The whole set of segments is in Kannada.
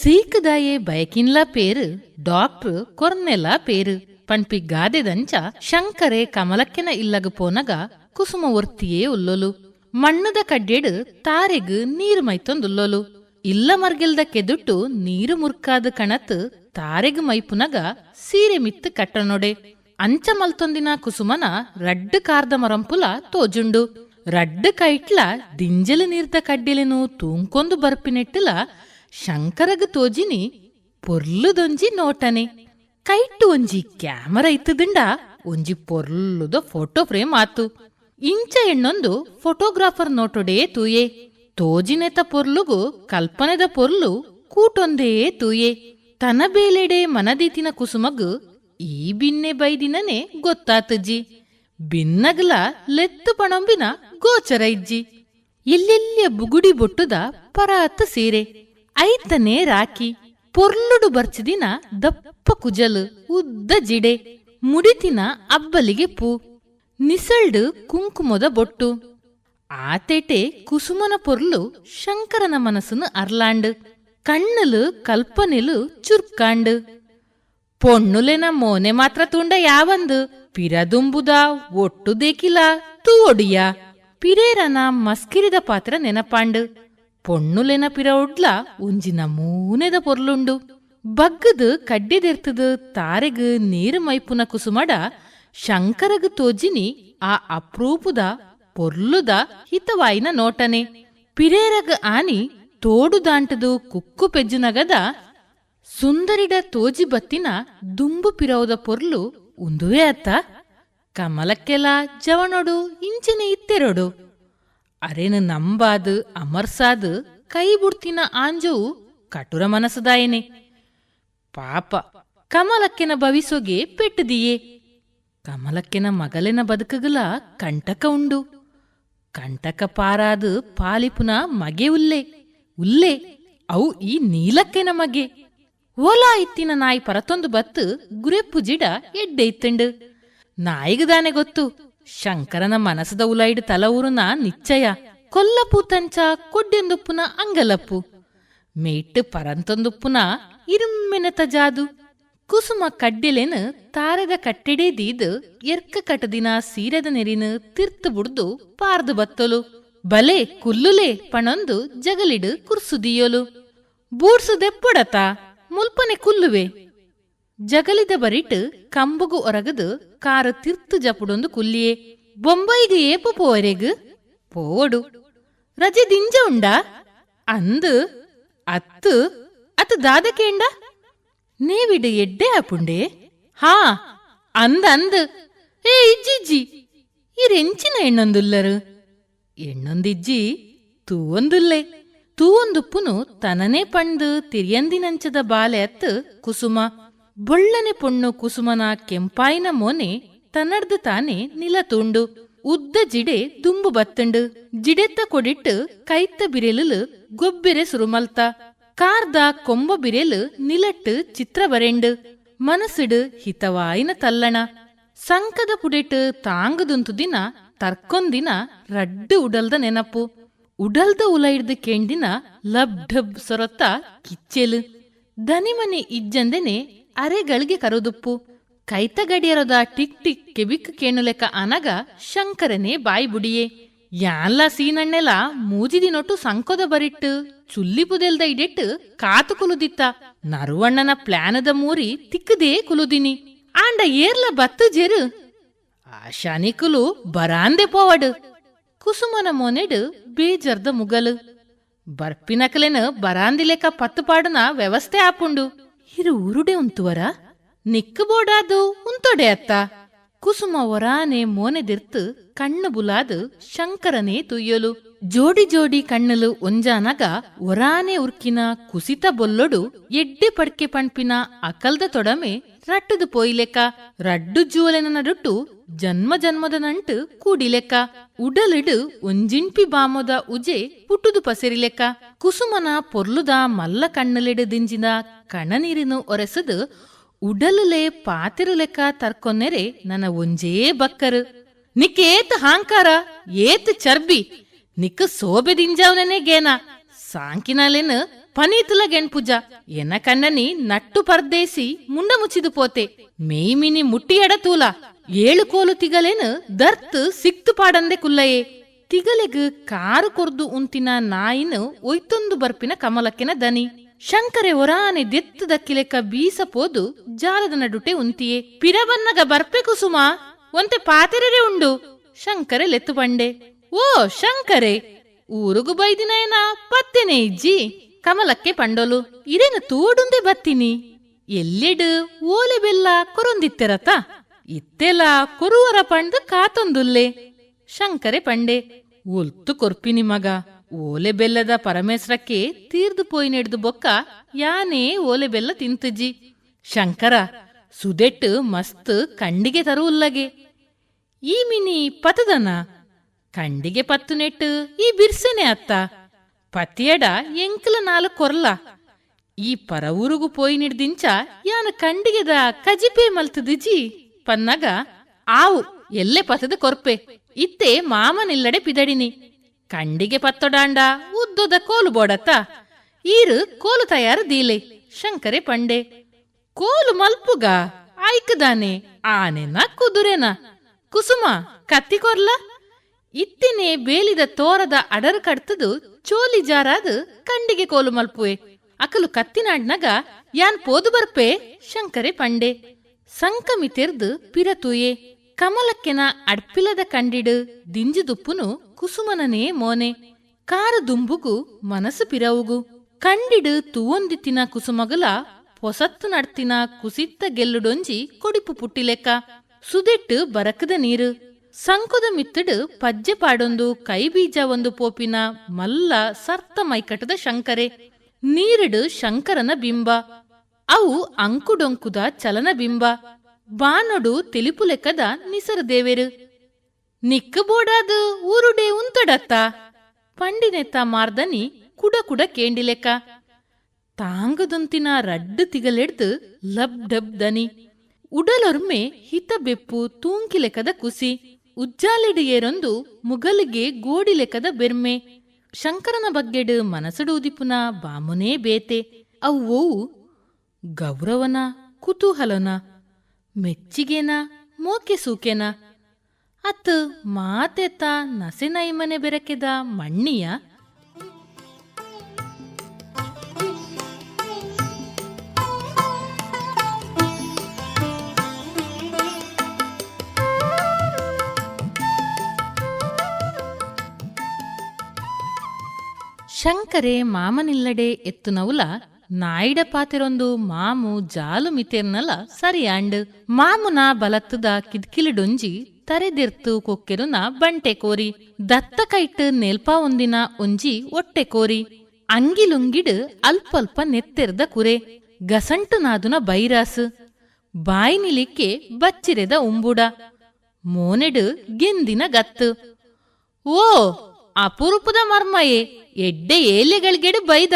ಸೀಕದಾಯೆ ಬಯಕಿನ್ಲ ಪೇರು, ಡಾಕ್ಟರ್ ಕೊರ್ನೆಲ ಪೇರು. ಪಣ್ಪಿ ಗಾದೆದಂಚ ಶಂಕರೆ ಕಮಲಕ್ಕೆನ ಇಲ್ಲಗ ಪೋನಗ ಕುಸುಮ ಒರ್ತಿಯೇ ಉಲ್ಲೊಲು. ಮಣ್ಣದ ಕಡ್ಡೆಡು ತಾರೆಗ್ ನೀರು ಮೈತೊಂದುಲ್ಲೊಲು. ಇಲ್ಲ ಮರ್ಗಿಲ್ದ ಕೆದುಟ್ಟು ನೀರು ಮುರ್ಕಾದ ಕಣತ್ ತಾರೆಗ್ ಮೈಪುನಗ ಸೀರೆ ಮಿತ್ತು ಕಟ್ಟನೊಡೆ ಅಂಚ ಮಲ್ತೊಂದಿನ ಕುಸುಮನ ರಡ್ಡು ಕಾರ್ದ ಮರಂಪುಲ ತೋಜುಂಡು. ರಡ್ಡು ಕೈಟ್ಲ ದಿಂಜಲು ನೀರ್ದ ಕಡ್ಡೆಲೆನು ತೂಂಕೊಂದು ಬರ್ಪಿನೆಟ್ಟುಲ ಶಂಕರಗ ತೋಜಿನಿ ಪೊರ್ಲುದೊಂಜಿ ನೋಟನೆ. ಕೈಟ್ ಒಂಜಿ ಕ್ಯಾಮರಾ ಇತ್ತದಿಂಡ ಒಂಜಿ ಪೊರ್ಲುದ ಫೋಟೋ ಫ್ರೇಮ್ ಆತು ಇಂಚ ಎಣ್ಣೊಂದು ಫೋಟೋಗ್ರಾಫರ್ ನೋಟೊಡೇ ತೂಯೆ. ತೋಜಿನೆತ ಪೊರ್ಲುಗು ಕಲ್ಪನೆದ ಪೊರ್ಲು ಕೂಟೊಂದೇ ತೂಯೆ. ತನ ಬೇಲೆಡೆ ಮನದೀತಿನ ಕುಸುಮಗು ಈ ಬಿನ್ನೆ ಬೈದಿನನೆ ಗೊತ್ತಾತಜ್ಜಿ. ಬಿನ್ನಗ್ಲ ಲೆತ್ತು ಪಣಂಬಿನ ಗೋಚರ ಇಜ್ಜಿ. ಎಲ್ಲೆಲ್ಲಿಯ ಬುಗುಡಿ ಬೊಟ್ಟುದ ಪರಾತ ಸೀರೆ. ಐತನೇ ರಾಕಿ ಪೊರ್ಲುಡು ಬರ್ಚಿದಿನ ದಪ್ಪ ಕುಜಲು, ಉದ್ದ ಜಿಡೆ. ಮುಡಿತಿನ ಅಬ್ಬಲಿಗೆ ಪೂ. ನಿಸಳ್ಡು ಕುಂಕುಮದ ಬೊಟ್ಟು. ಆತೇಟೆ ಕುಸುಮನ ಪೊರ್ಲು ಶಂಕರನ ಮನಸ್ಸನ್ನು ಅರ್ಲಾಂಡು. ಕಣ್ಣಲು ಕಲ್ಪನೆಲು ಚುರ್ಕಾಂಡು. ಪೊಣ್ಣುಲೆನ ಮೋನೆ ಮಾತ್ರ ತುಂಡ ಯಾವಂದು. ಪಿರದುಂಬುದ ಒಟ್ಟು ದೇಕಿಲ ತೂ ಒಡಿಯ ಪಿರೇರನ ಮಸ್ಕಿರಿದ ಪಾತ್ರ ನೆನಪಾಂಡು. ಪೊಣ್ಣುಲೆನ ಪಿರ ಒಡ್ಲ ಒಂಜಿನ ಮೂನೆದ ಪೊರ್ಲುಂಡು. ಬಗ್ಗದು ಕಡ್ಡಿದೆರ್ತದು ತಾರೆಗ್ ನೀರು ಮೈಪುನ ಕುಸುಮಡ ಶಂಕರಗ್ ತೋಜಿನಿ ಆ ಅಪ್ರೂಪದ ಪೊರ್ಲುದ ಹಿತವಾಯಿನ ನೋಟನೆ. ಪಿರೇರಗ ಆನಿ ತೋಡು ದಾಂಟದು ಕುಕ್ಕು ಪೆಜ್ಜುನಗದ ಸುಂದರಿಡ ತೋಜಿ ಬತ್ತಿನ ದುಂಬು ಪಿರವುದ ಪೊರ್ಲು ಉಂದುವೆ ಅತ್ತ. ಕಮಲಕ್ಕೆಲ ಜವನೊಡು ಇಂಚಿನ ಇತ್ತೆರೊಡು. ಅರೆನು ನಂಬಾದು, ಅಮರ್ಸಾದ್ ಕೈ ಬುಡ್ತಿನ ಆಂಜವು ಕಟುರ ಮನಸದಾಯನೆ ಪಾಪ, ಕಮಲಕ್ಕೆನ ಭವಿಸೋಗೆ ಪೆಟ್ಟದಿಯೇ. ಕಮಲಕ್ಕೆನ ಮಗಲೆನ ಬದುಕಗಲ ಕಂಟಕ ಉಂಡು. ಕಂಟಕ ಪಾರಾದ ಪಾಲಿಪುನ ಮಗೆ ಉಲ್ಲೆ. ಉಲ್ಲೆ, ಅವು ಈ ನೀಲಕ್ಕೆನ ಮಗೆ. ಓಲಾ ಇತ್ತಿನ ನಾಯಿ ಪರತೊಂದು ಬತ್ತು ಗುರೆಪ್ಪು ಜಿಡ ಎಡ್ಡೆ ಇತ್ತಂಡು. ನಾಯಿಗದಾನೆ ಗೊತ್ತು. ಶಂಕರನ ಮನಸದ ಉಲೈಡ್ ತಲ ಊರುನ ನಿಚ್ಚಯ ಕೊಲ್ಲಪ್ಪು ತಂಚ ಕೊಡ್ಡೆಂದುಪ್ಪುನ ಅಂಗಲಪ್ಪು. ಮೇಟ್ ಪರಂತೊಂದುಪ್ಪುನ ಇರುಮ್ಮೆನತ ಜಾದು ಕುಸುಮ ಕಡ್ಡೆಲೆನ್ ತಾರದ ಕಟ್ಟೆಡೆ ದೀದ್ ಎರ್ಕ ಕಟದಿನ ಸೀರದ ನೆರಿನ ತಿರ್ತು ಬುಡ್ದು ಪಾರ್ದು ಬತ್ತೊಲು. ಬಲೆ ಕುಲ್ಲುಲೆ ಪಣೊಂದು ಜಗಲಿಡು ಕುರ್ಸುದಿಯೋಲು. ಬೂಡ್ಸುದೆಪ್ಪೊಡತ ಮುಲ್ಪನೆ ಕುಲ್ಲುವೆ. ಜಗಲಿದ ಬರಿಟ್ ಕಂಬುಗು ಒರಗದು ಕಾರ ತಿರ್ತು ಜಪುಡೊಂದು ಕುಲ್ಲಿಯೇ, ಬೊಂಬೈಗೆ ಏಪು ಪೋರೆಗ್? ಪೋಡು. ರಜೆ ದಿಂಜ ಉಂಡ? ಅಂದು, ಅತ್ತು ಅತ್ತು ದಾದಕೇಂಡ ನೀವಿಡು ಎಡ್ಡೆ ಆಪುಂಡೆ ಹಾ, ಅಂದ ಅಂದ್, ಏ ಇಜ್ಜಿಜ್ಜಿ ಇರೆಂಚಿನ ಎಣ್ಣೊಂದುಲ್ಲರು ಎಣ್ಣೊಂದಿಜ್ಜಿ ತೂವೊಂದುಲ್ಲೆ. ತೂವೊಂದುಪ್ಪುನು ತನನೇ ಪಂಡು ತಿರಿಯಂದಿನಂಚದ ಬಾಲೆ ಅತ್ತು ಕುಸುಮ. ಬೊಳ್ಳನೆ ಪೊಣ್ಣು ಕುಸುಮನ ಕೆಂಪಾಯಿನ ಮೋನೆ ತನ್ನಡ್ದು ತಾನೆ ನಿಲತೂಂಡು ಉದ್ದ ಜಿಡೆ ದುಂಬು ಬತ್ತಂಡು. ಜಿಡೆತ್ತ ಕೊಡಿಟ್ಟು ಕೈತ್ತ ಬಿರೆಲು ಗೊಬ್ಬೆರೆ ಸುರುಮಲ್ತ. ಕಾರ್ದ ಕೊಂಬ ಬಿರೆಲು ನಿಲಟ್ಟು ಚಿತ್ರ ಬರೆಂಡು. ಮನಸ್ಸಿಡು ಹಿತವಾಯಿನ ತಲ್ಲಣ. ಸಂಕದ ಪುಡಿಟ್ಟು ತಾಂಗದುಂತು ದಿನ ತರ್ಕೊಂದಿನ ರಡ್ಡು ಉಡಲ್ದ ನೆನಪು. ಉಡಲ್ದ ಉಲೈಡ್ದು ಕೆಂಡಿನ ಲಬ್ ಢಬ್ ಸೊರತ್ತ ಕಿಚ್ಚೆಲು. ದನಿಮನೆ ಇಜ್ಜಂದೆನೆ ಅರೆಗಳಿಗೆ ಕರುದುಪ್ಪು. ಕೈತ ಗಡಿಯರದ ಟಿಕ್ ಟಿಕ್ ಕೆಬಿಕ್ ಕೇಣುಲೆಕ್ಕ ಅನಗ ಶಂಕರನೇ ಬಾಯಿ ಬುಡಿಯೇ. ಯಾನ್ಲ ಸೀನಣ್ಣೆಲ ಮೂಜಿದಿನೊಟ್ಟು ಸಂಕೋದ ಬರಿಟ್ಟು, ಚುಲ್ಲಿ ಪುದೆಲ್ದ ಇಡೆಟ್ಟು ಕಾತು ಕುಲುದಿತ್ತ. ನರುವಣ್ಣನ ಪ್ಲಾನದ ಮೂರಿ ತಿಕ್ಕದೇ ಕುಲುದಿನಿ. ಆಂಡ ಏರ್ಲ ಬತ್ತು ಜೆರು ಆ ಶನಿಕುಲು ಬರಾಂದೆ ಪೋವಡು. ಕುಸುಮನ ಮೊನೆಡು ಬೇಜರ್ದ ಮುಗಲು. ಬರ್ಪಿನಕಲೆನ ಬರಾಂದಿ ಪತ್ತು ಪತ್ತುಪಾಡುನ ವ್ಯವಸ್ಥೆ ಆಪುಂಡು. ಇರು ಉರುಡೆ ಉಂತುವರ? ನಿಕ್ಕಬೋಡಾದು ಉಂತೊಡೆ ಅತ್ತ. ಕುಸುಮ ಒರಾನೆ ಮೋನೆದಿರ್ತು ಕಣ್ಣು ಬುಲಾದು ಶಂಕರನೇ ತುಯ್ಯಲು. ಜೋಡಿ ಜೋಡಿ ಕಣ್ಣಲು ಒಂಜಾನಗ ಒರಾನೆ ಉರ್ಕಿನ ಕುಸಿತ ಬೊಲ್ಲೊಡು ಎಡ್ಡೆ ಪಡ್ಕೆ ಪಣ್ಪಿನ ಅಕಲ್ದ ತೊಡಮೆ ರಟ್ಟುದು ಪೊಯ್ಲೆಕ್ಕ ರಡ್ಡು ಜೋಲೆನ ನಡುಟ್ಟು ಜನ್ಮ ಜನ್ಮದ ನಂಟು ಕೂಡಿಲೆಕ್ಕ ಉಡಲಿಡು ಒಂಜಿಂಪಿ ಬಾಮದ ಉಜೆ ಪುಟ್ಟುದು ಪಸಿರಿಲೆಕ್ಕ ಕುಸುಮನ ಪೊರ್ಲುದ ಮಲ್ಲ ಕಣ್ಣಲಿಡು ದಿಂಜಿನ ಕಣನೀರಿನ ಒರೆಸದು, ಉಡಲುಲೆ ಪಾತಿರು ಲೆಕ್ಕ ತರ್ಕೊನ್ನೆರೆ ನನ್ನ ಒಂಜೇ ಬಕ್ಕರು. ನಿಕ್ಕೇತ್ ಹಾಂಕಾರ, ಏತ್ ಚರ್ಬಿ ನಿಕ್ಕ ಸೋಬೆ ದಿಂಜಾವ್ನೆನೆ ಗೇನ, ಸಾಂಕಿನಾಲೆನ್ పనీతుల గెన్పుజ ఎన కన్నని నట్టు పర్దేసి ముండ ముచ్చిదు పోతే ಮೇಯ್ಮಿನಿ ಮುಟ್ಟಿಯಡ ತೂಲ ಏಳು ಕೋಲು ತಿಗಲೇನು ದರ್ತ್ ಸಿಕ್ತು ಪಾಡಂದೆ ಕುಲ್ಲಯೇ ತಿಗಲೆಗ್ ಕಾರು ಕೊರ್ದು ಉಂತಿನ ನಾಯಿನು ಒಯ್ತೊಂದು ಬರ್ಪಿನ ಕಮಲಕ್ಕಿನ ದನಿ ಶಂಕರೆ ಒರಾನೆ ದೆತ್ತು ದಕ್ಕಿಲೆಕ್ಕ ಬೀಸ ಪೋದು ಜಾಲದ ನಡುಟೆ ಉಂತಿಯೇ ಪಿರಬನ್ನಗ ಬರ್ಪೆ ಕುಸುಮ ಒಂತೆ ಪಾತೆರೆರೆ ಉಂಡು ಶಂಕರೆ ಲೆತ್ತು ಬಂಡೆ ಓ ಶಂಕರೆ ಊರುಗು ಬೈದಿನಯನ ಪತ್ತೆನೆ ಇಜ್ಜಿ ಕಮಲಕ್ಕೆ ಪಂಡೋಲು ಇರೇನು ತೋಡುಂದೆ ಬತ್ತೀನಿ? ಎಲ್ಲಿಡು ಓಲೆ ಬೆಲ್ಲ ಕೊರೊಂದಿತ್ತೆರತ? ಇತ್ತೆಲ ಕೊರುವರ ಪಂಡ್ ಕಾತೊಂದುಲ್ಲೆ? ಶಂಕರೆ ಪಂಡೆ, ಒಲ್ತು ಕೊರ್ಪಿನಿ ಮಗ, ಓಲೆ ಬೆಲ್ಲದ ಪರಮೇಶ್ವರಕ್ಕೆ ತೀರ್ದು ಪೋಯಿ ನೆಡ್ದು ಬೊಕ್ಕ ಯಾನೇ ಓಲೆ ಬೆಲ್ಲ ತಿಂತಜ್ಜಿ? ಶಂಕರ, ಸುದೆಟ್ಟು ಮಸ್ತ್ ಕಂಡಿಗೆ ತರುವುಲ್ಲಗೆ. ಈ ಮಿನಿ ಪತದನ? ಕಂಡಿಗೆ ಪತ್ತು ನೆಟ್ಟು ಈ ಬಿರ್ಸೆನೆ ಅತ್ತ. ನಾಲು ಕೊರ್ಲ. ಈ ಪರ ಊರುಗು ಪೋಯಿ ನಿಡ್ದಿಂಚ ಯಾನ ಕಂಡಿಗೆದ ಕಜಿಪೆ ಮಲ್ತದಿಜಿ ಪನ್ನಗ, ಆವು, ಎಲ್ಲೆ ಪತದ ಕೊರ್ಪೆ. ಇತ್ತೆ ಮಾಮನಿಲ್ಲಡೆ ಪಿದಡಿನಿ. ಕಂಡಿಗೆ ಪತ್ತೊಡಾಂಡ ಉದ್ದದ ಕೋಲು ಬೋಡತ್ತ. ಈರು ಕೋಲು ತಯಾರು ದೀಲೆ, ಶಂಕರೆ ಪಂಡೆ. ಕೋಲು ಮಲ್ಪುಗ, ಆಯ್ಕದಾನೆ, ಆನೆನ ಕುದುರೆನ. ಕುಸುಮ, ಕತ್ತಿ ಕೊರ್ಲ ಇತ್ತಿನೇ ಬೇಲಿದ ತೋರದ ಅಡರ್ ಕಡ್ತದು ಚೋಲಿ ಜಾರಾದ ಕಂಡಿಗೆ ಕೋಲು ಮಲ್ಪುವೆ. ಅಕಲು ಕತ್ತಿನಾಡ್ನಗ ಯಾನ್ ಪೋದು ಬರ್ಪೆ ಶಂಕರೆ ಪಂಡೆ. ಸಂಕಮಿ ತೆರ್ದು ಪಿರತುಯೆ. ಕಮಲಕ್ಕೆನ ಅಡ್ಪಿಲದ ಕಂಡಿಡು ದಿಂಜುದುಪ್ಪುನು ಕುಸುಮನನೇ ಮೋನೆ. ಕಾರ ದುಂಬುಗು ಮನಸ್ಸು ಪಿರವುಗು. ಕಂಡಿಡು ತೂವೊಂದಿತ್ತಿನ ಕುಸುಮಗಲ ಹೊಸತ್ತು ನಡ್ತಿನ ಕುಸಿತ್ತ ಗೆಲ್ಲುಡೊಂಜಿ ಕೊಡಿಪು ಪುಟ್ಟಿಲೆಕ್ಕ. ಸುದೆಟ್ಟು ಬರಕದ ನೀರು. ಸಂಕುದ ಮಿತ್ತಡು ಪಜ್ಜೆ ಪಾಡೊಂದು ಕೈ ಬೀಜ ಒಂದು ಪೋಪಿನ ಮಲ್ಲ ಸರ್ತ ಮೈಕಟದ ಶಂಕರೆ. ನೀರಿಡು ಶಂಕರನ ಬಿಂಬ. ಅವು ಅಂಕುಡೊಂಕುದ ಚಲನ ಬಿಂಬ. ಬಾನೊಡು ತಿಳಿಪು ಲೆಕ್ಕದ ನಿಸರ ದೇವೆರು. ನಿಕ್ಕ ಬೋಡಾದ ಊರುಡೆ ಉಂತಡತ್ತ. ಪಂಡಿನೆತ್ತ ಮಾರ್ದನಿ ಕುಡ ಕುಡ ಕೇಂಡಿಲೆಕ್ಕ ತಾಂಗದೊಂತಿನ ರಡ್ಡು ತಿಗಲೆಡ್ದು ಲಬ್ ಡಬ್ ದನಿ ಉಡಲೊರ್ಮೆ ಹಿತ ಬೆಪ್ಪು ತೂಂಕಿ ಲೆಕ್ಕದ ಕುಸಿ. ಉಜ್ಜಾಲೆಡು ಏರೊಂದು ಮುಗಲಿಗೆ ಗೋಡಿ ಲೆಕ್ಕದ ಬೆರ್ಮೆ. ಶಂಕರನ ಬಗ್ಗೆಡು ಮನಸಡೂದಿಪುನ ಬಾಮುನೇ ಬೇತೆ. ಅವು ಗೌರವನ, ಕುತೂಹಲನ, ಮೆಚ್ಚಿಗೆನ, ಮೋಕೆ ಸೂಕೆನ. ಅತ್ ಮಾತೆತ್ತ ನಸೆನೈಮನೆ ಬೆರಕೆದ ಮಣ್ಣಿಯ ಶಂಕರೆ ಮಾಮನಿಲ್ಲಡೆ ಎತ್ತುನವುಲ ನಾಯಿಡ ಪಾತಿರೊಂದು ಮಾಮು ಜಾಲು ಮಿತೆರ್ನಲ ಸರಿಯಾಂಡ್ ಮಾಮುನ ಬಲತ್ತದ ಕಿದ್ಕಿಲಿಡೊಂಜಿ ತರೆದಿರ್ತು ಕೊಕ್ಕೆರುನ ಬಂಟೆ ಕೋರಿ, ದತ್ತ ಕೈಟ್ ನೆಲ್ಪ ಒಂದಿನ ಒಂಜಿ ಒಟ್ಟೆ ಕೋರಿ. ಅಂಗಿಲುಂಗಿಡ್ ಅಲ್ಪಲ್ಪ ನೆತ್ತೆರ್ದ ಕುರೆ, ಗಸಂಟು ನಾದುನ ಬೈರಾಸ್. ಬಾಯ್ನಿಲಿಕ್ಕೆ ಬಚ್ಚಿರೆದ ಉಂಬುಡ, ಮೋನೆಡ್ ಗೆಂದಿನ ಗತ್ತು. ಓ! ಅಪರೂಪದ ಮರ್ಮಯೇ, ಎಡ್ಡೆ ಏಲೆಗಳ್ಗೆಡು ಬೈದ.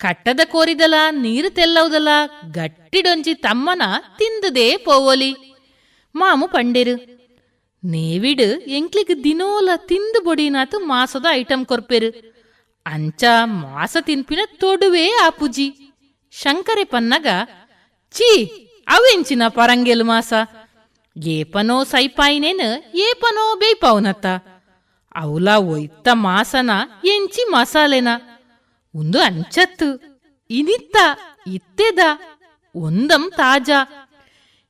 ಕಟ್ಟದ ಕೋರಿದಲ, ನೀರು ತೆಲ್ಲವುದಲ ಗಟ್ಟಿಡೊಂಜಿ ತಮ್ಮನ ತಿಂದದೇ ಪೋವೊಲಿ. ಮಾಮು ಪಂಡೆರು, ನೇವಿಡು ಎಂಕ್ಲಿಗ್ ದಿನೋಲ ತಿಂದು ಬೊಡಿನಾತು ಮಾಸದ ಐಟಂ ಕೊರ್ಪೆರು. ಅಂಚ ಮಾಸ ತಿನ್ಪಿನ ತೊಡುವೆ ಆಪುಜಿ ಶಂಕರೆ ಪನ್ನಗ ಚೀ ಅವೆಂಚಿನ ಪರಂಗೆಲು ಮಾಸ. ಏಪನೋ ಸೈಪಾಯಿನೇನು, ಏಪನೋ ಬೇಯ್ಪಾವ್ನತ್ತ ಅವಲ ಒಯ್ತ ಮಾಸನ ಎಂಚಿ ಮಸಾಲೆನ. ಒಂದು ಅಂಚತ್ತು, ಇನಿತ್ತ, ಇತ್ತೆದ, ಒಂದಂ ತಾಜ.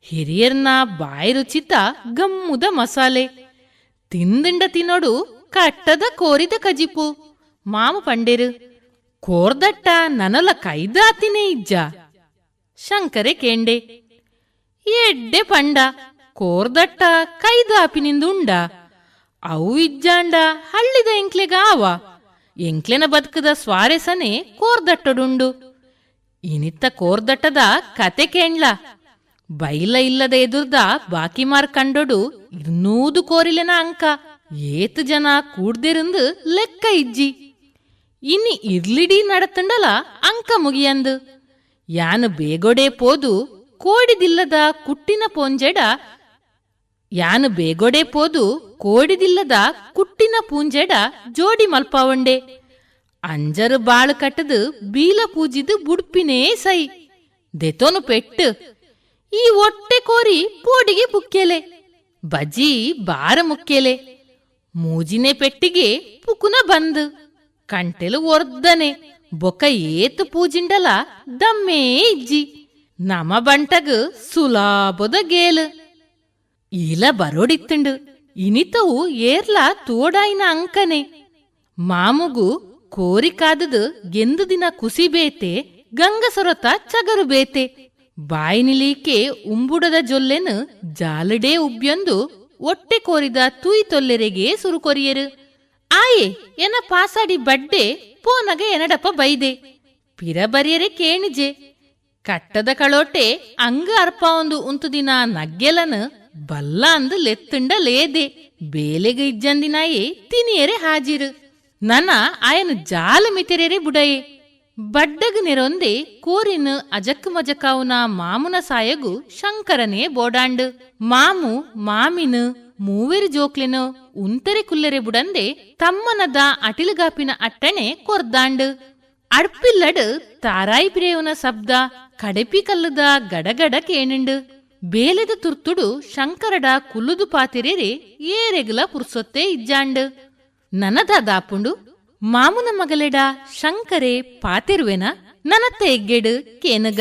ಹಿರಿಯರ್ನ ಬಾಯಿ ರುಚಿತ ಗಮ್ಮುದ ಮಸಾಲೆ. ತಿಂದಿಂಡ ತಿನ್ನೋಡು ಕಟ್ಟದ ಕೋರಿದ ಕಜಿಪು. ಮಾಮ ಪಂಡೆರು, ಕೋರ್ದಟ್ಟ ನನಲ ಕೈದಾತಿನೇ ಇಜ್ಜ. ಶಂಕರೆ ಕೇಂಡೆ, ಎಡ್ಡೆ ಪಂಡ, ಕೋರ್ದಟ್ಟ ಕೈದಾಪಿನಿಂದುಂಡ. ಅವು ಇಜ್ಜಾಂಡ, ಹಳ್ಳಿದ ಎಂಕ್ಲೆಗ ಆವ ಎಂಕ್ಲೆನ ಬದುಕದ ಸ್ವಾರೆಸನೆ ಕೋರ್ದಟ್ಟಡುಂಡು. ಇನಿತ್ತ ಕೋರ್ದಟ್ಟದ ಕತೆ ಕೇಣ್ಲ. ಬೈಲ ಇಲ್ಲದ ಎದುರ್ದ ಬಾಕಿ ಮಾರ್ ಕಂಡೊಡು ಇರ್ನೂದು ಕೋರಿಲೆನ ಅಂಕ. ಏತ್ ಜನ ಕೂಡ್ದಿರಂದು ಲೆಕ್ಕ ಇಜ್ಜಿ. ಇನಿ ಇರ್ಲಿಡಿ ನಡತಂಡಲ ಅಂಕ ಮುಗಿಯಂದು. ಯಾನು ಬೇಗೊಡೆ ಪೋದು ಕೋಡಿದಿಲ್ಲದ ಕುಟ್ಟಿನ ಪೊಂಜೆಡ ಯಾನು ಬೇಗೊಡೆ ಪೋದು ಕೋಡಿದಿಲ್ಲದ ಕುಟ್ಟಿನ ಪೂಂಜೆಡ ಜೋಡಿ ಮಲ್ಪಾವಂಡೆ. ಅಂಜರು ಬಾಳು ಕಟ್ಟದು ಬೀಲ ಪೂಜಿದು ಬುಡ್ಪಿನೇ ಸೈ. ದೆತೋನು ಪೆಟ್ಟು, ಈ ಒಟ್ಟೆ ಕೋರಿ ಪೋಡಿಗೆ ಬುಕ್ಕೆಲೆ, ಬಜಿ ಬಾರ ಮುಕ್ಕೆಲೆ. ಮೂಜಿನೆ ಪೆಟ್ಟಿಗೆ ಪುಕುನ ಬಂದು, ಕಂಟೆಲು ಒರ್ದನೆ, ಬೊಕ ಏತು ಪೂಜಿಂಡಲ ದಮ್ಮೇ ಇಜ್ಜಿ. ನಮ ಬಂಟಗ ಸುಲಾಬದ ಗೇಲು. ಈಲ ಬರೋಡಿತ್ತುಂಡು. ಇನಿತವು ಏರ್ಲ ತೋಡಾಯಿನ ಅಂಕನೆ. ಮಾಮುಗು ಕೋರಿಕಾದದು ಗೆಂದು ದಿನ ಕುಸಿಬೇತೆ ಗಂಗಸೊರತ ಚಗರು ಬೇತೆ. ಬಾಯಿನಿಲೀಕೆ ಉಂಬುಡದ ಜೊಲ್ಲೆನು ಜಾಲಡೇ ಉಬ್ಬ್ಯೊಂದು ಒಟ್ಟೆ ಕೋರಿದ ತೂಯಿ ತೊಲ್ಲೆರೆಗೆ ಸುರುಕೊರಿಯರು. ಆಯೆ, ಎನ ಪಾಸಾಡಿ ಬಡ್ಡೆ ಪೋನಗ ಎನಡಪ ಬೈದೆ. ಪಿರಬರಿಯರೆ ಕೇಣಿಜೆ. ಕಟ್ಟದ ಕಳೋಟೆ ಅಂಗ ಅರ್ಪ ಒಂದು ಉಂತು ದಿನ ನಗ್ಗೆಲನು ಅಂದು ಲೆತ್ತುಂಡ ಲೇದೆ, ಬೇಲೆಗೆ ಇಜ್ಜಂದಿನಾಯೇ ತಿನಿಯರೆ ಹಾಜಿರು. ನನ ಆಯನು ಜಾಲ ಮಿತೆರೆರೆ ಬುಡಯೆ. ಬಡ್ಡಗ ನೆರೊಂದೆ ಕೋರಿನ ಅಜಕ್ ಮಜಕಾವುನ ಮಾಮುನ ಸಾಯಗು ಶಂಕರನೇ ಬೋಡಾಂಡು. ಮಾಮು, ಮಾಮಿನ, ಮೂವೆರು ಜೋಕ್ಲೆನು ಉಂತರೆ ಕುಲ್ಲೆರೆ ಬುಡಂದೆ ತಮ್ಮನದ ಅಟಿಲುಗಾಪಿನ ಅಟ್ಟಣೆ ಕೊರ್ದಾಂಡು. ಅಡ್ಪಿಲ್ಲಡ್ ತಾರಾಯಿ ಪಿರೇವನ ಶಬ್ದ ಕಡೆಪಿ ಕಲ್ಲದ ಗಡಗಡ ಕೇಣಿಂಡು. ಬೇಲೆದ ತುರ್ತುಡು ಶಂಕರಡ ಕುಲ್ಲುದು ಪಾತಿರೇರೆ ಏರೆಗಲ ಪುರ್ಸೊತ್ತೆ ಇಜ್ಜಾಂಡ್. ನನದ ದಾಪುಂಡು ಮಾಮುನ ಮಗಲೆಡ ಶಂಕರೇ ಪಾತಿರುವೆನ? ನನತ್ತ ಎಗ್ಗೆಡು ಕೇನಗ?